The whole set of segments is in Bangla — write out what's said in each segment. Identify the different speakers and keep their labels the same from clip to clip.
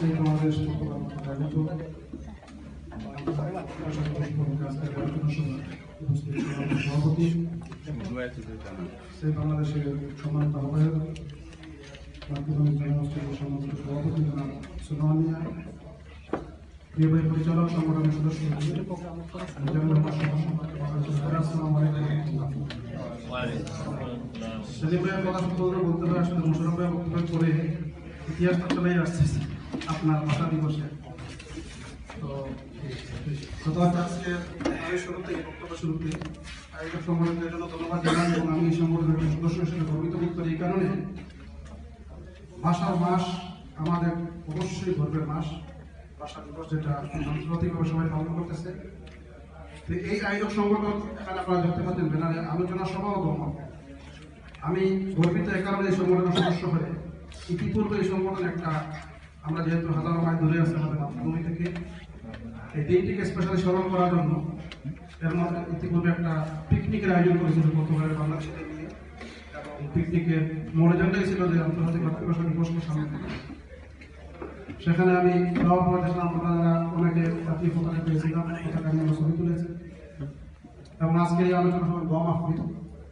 Speaker 1: সেই বাংলাদেশ জাগত সভাপতি সেই বাংলাদেশের সম্মানিত আহ্বায়ক মাতৃভূমি জনগোষ্ঠীর সম্মানিত সভাপতি জনাব প্রিয় ভাই পরিচালক সংগঠনের সদস্য সেলিম ভাইয়ের ইতিহাসটা চলেই আসছে আপনার ভাষা দিবসে। তো আজকে আমি শুরুতে বক্তব্য শুরুতে আয়োজক সংগঠনের জন্য ধন্যবাদ জানাই এবং আমি এই সংগঠনের সদস্য হিসেবে গর্বিত বোধ করি। এই কারণে ভাষার মাস আমাদের অবশ্যই গর্বের মাস। ভাষা দিবস যেটা সবাই পালন করতেছে। তো এই আয়োজক সংগঠন এখানে আপনারা দেখতে পাচ্ছেন ব্যানারে আলোচনা সভা ও দমন আমি গর্বিত এ কারণে এই সংগঠনের সদস্য হয়ে ইতিপূর্বে এই সংগঠন একটা আমরা যেহেতু হাজারো মাইল দূরে আছি, আমাদের মাতৃভূমি থেকে। এই দিনটিকে স্পেশালি স্মরণ করার জন্য এর মধ্যে ইতিপূর্বে একটা পিকনিকের আয়োজন করেছিল গতবারের বাংলাদেশে নিয়ে। এবং পিকনিকের মূল এজেন্ডাই ছিল যে আন্তর্জাতিক মাতৃভাষা দিবসকে সামনে সেখানে আমি পর দেখলাম আপনারা অনেকে জাতীয় পতাকা পেয়েছিলাম, পতাকা নিয়ে ছবি তুলেছি। এবং আজকে এই আলোচনা সভার দোয়া মাহফিল।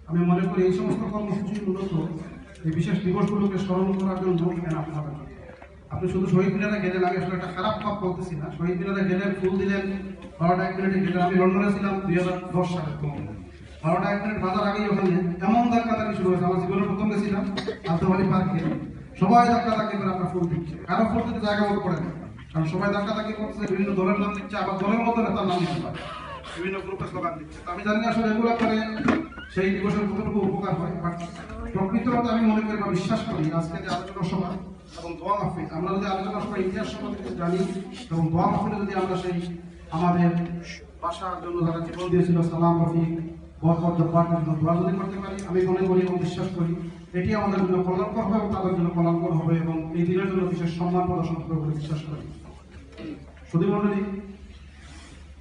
Speaker 1: আমি মনে করি এই সমস্ত কর্মসূচি মূলত এই বিশেষ দিবসগুলোকে স্মরণ করার জন্য কেন আপনাদের আপনি শুধু শহীদ মিনারে গেলেন আমি আসলে একটা খারাপ ভাব বলতেছি না। শহীদ মিনারে গেলেন ফুল দিলেন, বারোটা এক মিনিটে গেলেন। আমি লন্ডনে ছিলাম দুই হাজার দশ সালে তো বারোটা এক মিনিট বাজার আগেই ওখানে এমন ধাক্কা ধাক্কি শুরু হয়েছে। আমার জীবনে প্রথম গেছিলাম আলতোবাড়ি পার্কে। সবাই ধাক্কা ধাক্কি করে আপনার ফুল দিচ্ছে। কারও ফুল দিতে জায়গা মতো পড়ে না। কারণ সবাই ধাক্কা ধাক্কি করছে বিভিন্ন দলের নাম দিচ্ছে, আবার দলের মতো নেতার নাম দিতে পারে। বিভিন্ন গ্রুপে স্লোগান দিচ্ছে। আমি জানি আসলে এগুলো করে সেই দিবসের কতটুকু উপকার হয় প্রকৃততে আমি মনে করি বা বিশ্বাস করি, আজকে যে আলোচনা সভা এবং দোয়া মাহফিল, আমরা যদি আলোচনা সভা ইতিহাস সম্পর্কে জানি, এবং দোয়া মাহফিলে যদি আমরা সেই আমাদের ভাষার জন্য যারা জীবন দিয়েছিল, সালাম, রফিক, বরকত দোয়া যদি করতে পারি, আমি মনে করি এবং বিশ্বাস করি, এটি আমাদের জন্য কল্যাণকর হবে এবং তাদের জন্য কল্যাণকর হবে এবং এই দিনের জন্য বিশেষ সম্মান প্রদর্শন করবে বলে বিশ্বাস করি। শুধু মন্ডলী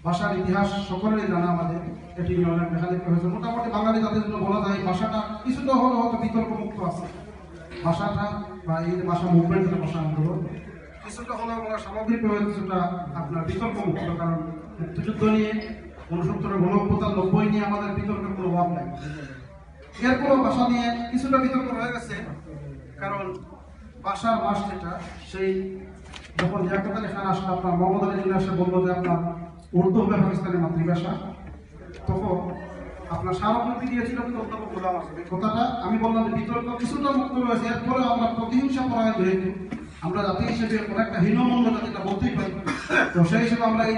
Speaker 1: ভাষার ইতিহাস সকলেরই জানা আমাদের। এটি নিয়ে অনেক দেখতে হয়েছে মোটামুটি বাঙালি জাতির জন্য বলা যায়, ভাষাটা কিছুটা হলেও হয়তো বিতর্ক মুক্ত আছে। ভাষাটা বা এই ভাষা মুভমেন্ট যেটা ভাষা আন্দোলন কিছুটা হলেও আমরা সামগ্রিক সামগ্রিকভাবে কিছুটা আপনার বিতর্ক মুক্ত কারণ মুক্তিযুদ্ধ নিয়ে উনসত্তরের গণঅভ্যুত্থান নব্বই নিয়ে আমাদের বিতর্কের কোনো অভাব নাই। এরপরও ভাষা নিয়ে কিছুটা বিতর্ক রয়ে গেছে, কারণ ভাষার মাস যেটা, সেই যখন লিয়াকত আলী আসলে, আপনার আলী জিনা এসে বলল যে আপনার উর্দু হবে পাকিস্তানের মাতৃভাষা। তখন আপনার স্মারকলিপি দিয়েছিল কিন্তু অধ্যাপক গোলাম আসবে কথাটা আমি বললাম যে বিতর্ক কিছুটা মুক্ত রয়েছে এরপরে আমরা প্রতিহিংসা পরায়ণ যেহেতু আমরা জাতি হিসেবে অনেকটা হীনমন্দ জাতিটা বলতেই পারি, তো সেই হিসেবে আমরা এই